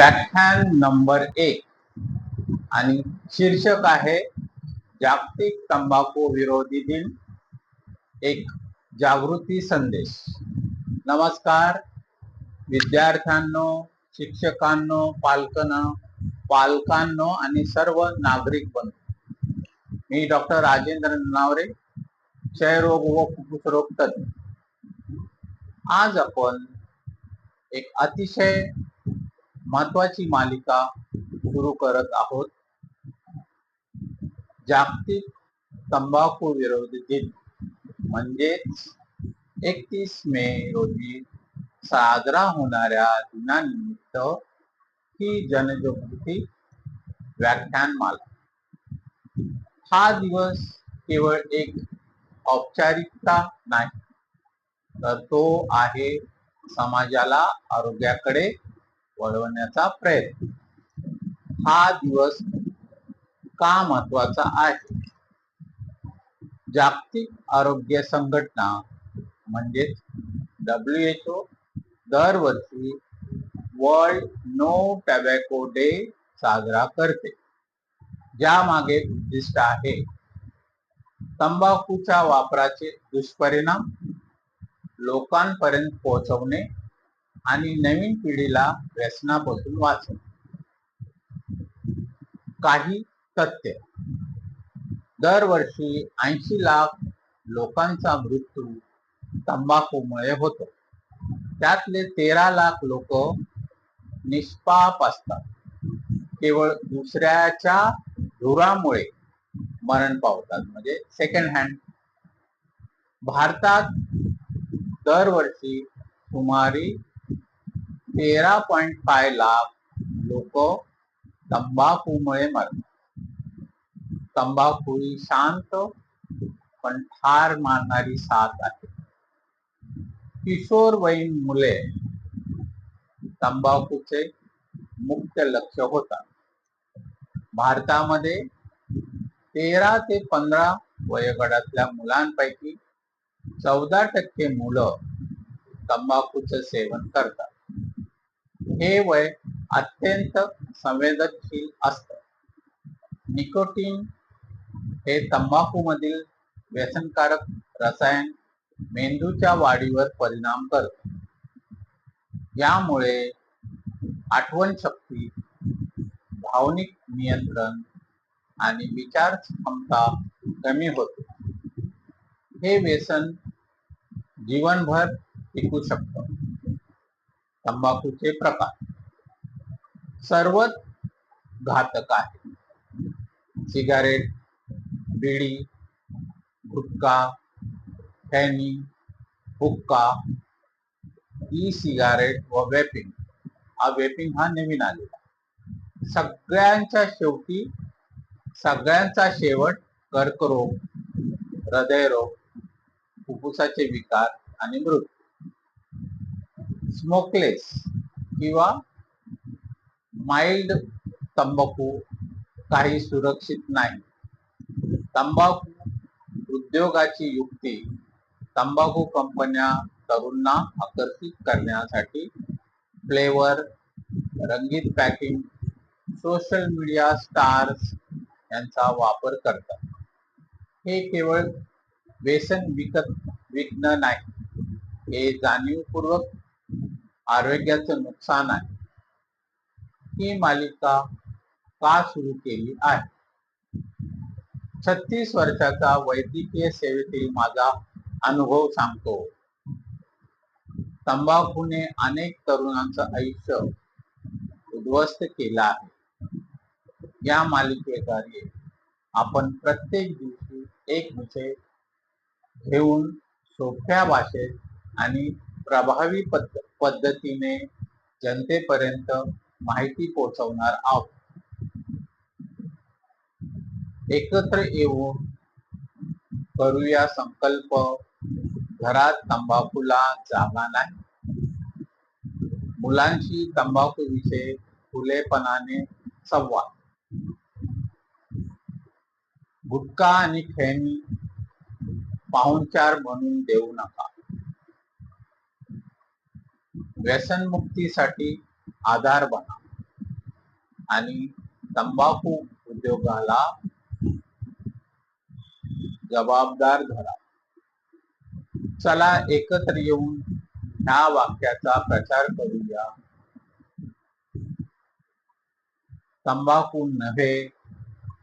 व्याख्यान नंबर एक. आणि शीर्षक आहे जागतिक तंबाखू विरोधी दिन. एक जागृती संदेश. नमस्कार विद्यार्थ्यांनो शिक्षकांनो पालकांना पालकांनो आणि सर्व नागरिक बंधू. मी डॉक्टर राजेंद्र नावरे क्षयरोग व फुफ्फुस रोग तज्ञ आज आपण एक अतिशय महत्वाची मालिका सुरू करत आहोत. जागतिक तंबाखू विरोधी दिन म्हणजेच एकतीस मे रोजी साजरा होणाऱ्या दिनानिमित्त ही जनजागृती व्याख्यानमाला. हा दिवस केवळ एक औपचारिकता नाही तर तो आहे समाजाला आरोग्याकडे वळवण्याचा प्रयत्न. हा दिवस का महत्त्वाचा आहे? जागतिक आरोग्य संघटना म्हणजेच डब्ल्यू एच ओ दरवर्षी वर्ल्ड नो टॅबॅको डे साजरा करते. ज्यामागे उद्दिष्ट आहे तंबाखूच्या वापराचे दुष्परिणाम लोकांपर्यंत पोहोचवणे आणि नवीन पिढीला व्यसनापासून वाचवणे. काही तथ्य. दरवर्षी ऐंशी लाख लोकांचा मृत्यू तंबाखूमुळे होतो. त्यातले तेरा लाख लोक निष्पाप असतात. केवळ दुसऱ्याच्या धुरामुळे मरण पावतात. म्हणजे सेकंड हँड भारतात दरवर्षी सुमारे तेरा पॉइंट फाय लाख लोक तंबाखूमुळे मरतात. तंबाखू ही शांत पण ठार मारणारी साथ आहे. किशोरवयीन मुले तंबाखूचे मुख्य लक्ष होतात. भारतामध्ये तेरा ते पंधरा वयोगटातल्या मुलांपैकी चौदा टक्के मुलं तंबाखूचं सेवन करतात. हे वय अत्यंत संवेदनशील असत. निकोटीन हे तंबाखूमधील व्यसनकारक रसायन मेंदूच्या वाढीवर परिणाम करत. यामुळे आठवण शक्ती भावनिक नियंत्रण आणि विचार क्षमता कमी होते. हे व्यसन जीवनभर टिकू शकतं. तंबाखूचे प्रकार. सर्वच घातक आहे सिगारेट बिडी गुटखा फॅनी हुक्का ई सिगारेट व वेपिंग हा वेपिंग हा नवीन आलेला सगळ्यांच्या शेवटी सगळ्यांचा शेवट कर्करोग हृदयरोग फुफ्फुसाचे विकार आणि मृत्यू. स्मोकलेस किंवा माइल्ड तंबाखू काही सुरक्षित नाही. तंबाखू उद्योगाची युक्ती तंबाखू कंपन्या तरुणांना आकर्षित करण्यासाठी फ्लेवर रंगीत पॅकिंग सोशल मीडिया स्टार्स यांचा वापर करतात. हे केवळ व्यसन विकत विकणं नाही हे जाणीवपूर्वक आरोग्याचं नुकसान आहे. ही मालिका का सुरू केली आहे? छत्तीस वर्षाचा वैद्यकीय सेवेतील माझा अनुभव सांगतो. तंबाखूने अनेक तरुणांचं आयुष्य उद्ध्वस्त केलं आहे. या मालिकेद्वारे आपण प्रत्येक दिवशी एक विषय घेऊन सोप्या भाषेत आणि प्रभावी पद्धत पद्धतीने जनतेपर्यंत माहिती पोहोचवणार आहोत. एकत्र येऊन करूया संकल्प. घरात तंबाखूला जागा नाही. मुलांशी तंबाखू विषयी खुलेपणाने संवाद. गुटखा आणि खेळणी पाहुणचार म्हणून देऊ नका. व्यसनमुक्तीसाठी आधार बना. आणि तंबाखू उद्योगाला जबाबदार धरा. चला एकत्र येऊन ह्या वाक्याचा प्रचार करूया. तंबाखू नव्हे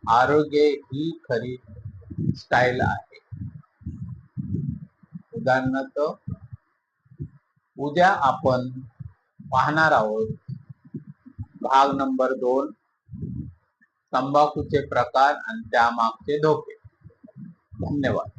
आरोग्य ही खरी स्टाईल आहे. उदाहरणार्थ उद्या आपण पाहणार आहोत भाग नंबर दोन तंबाखूचे प्रकार आणि त्यामागचे धोके. धन्यवाद.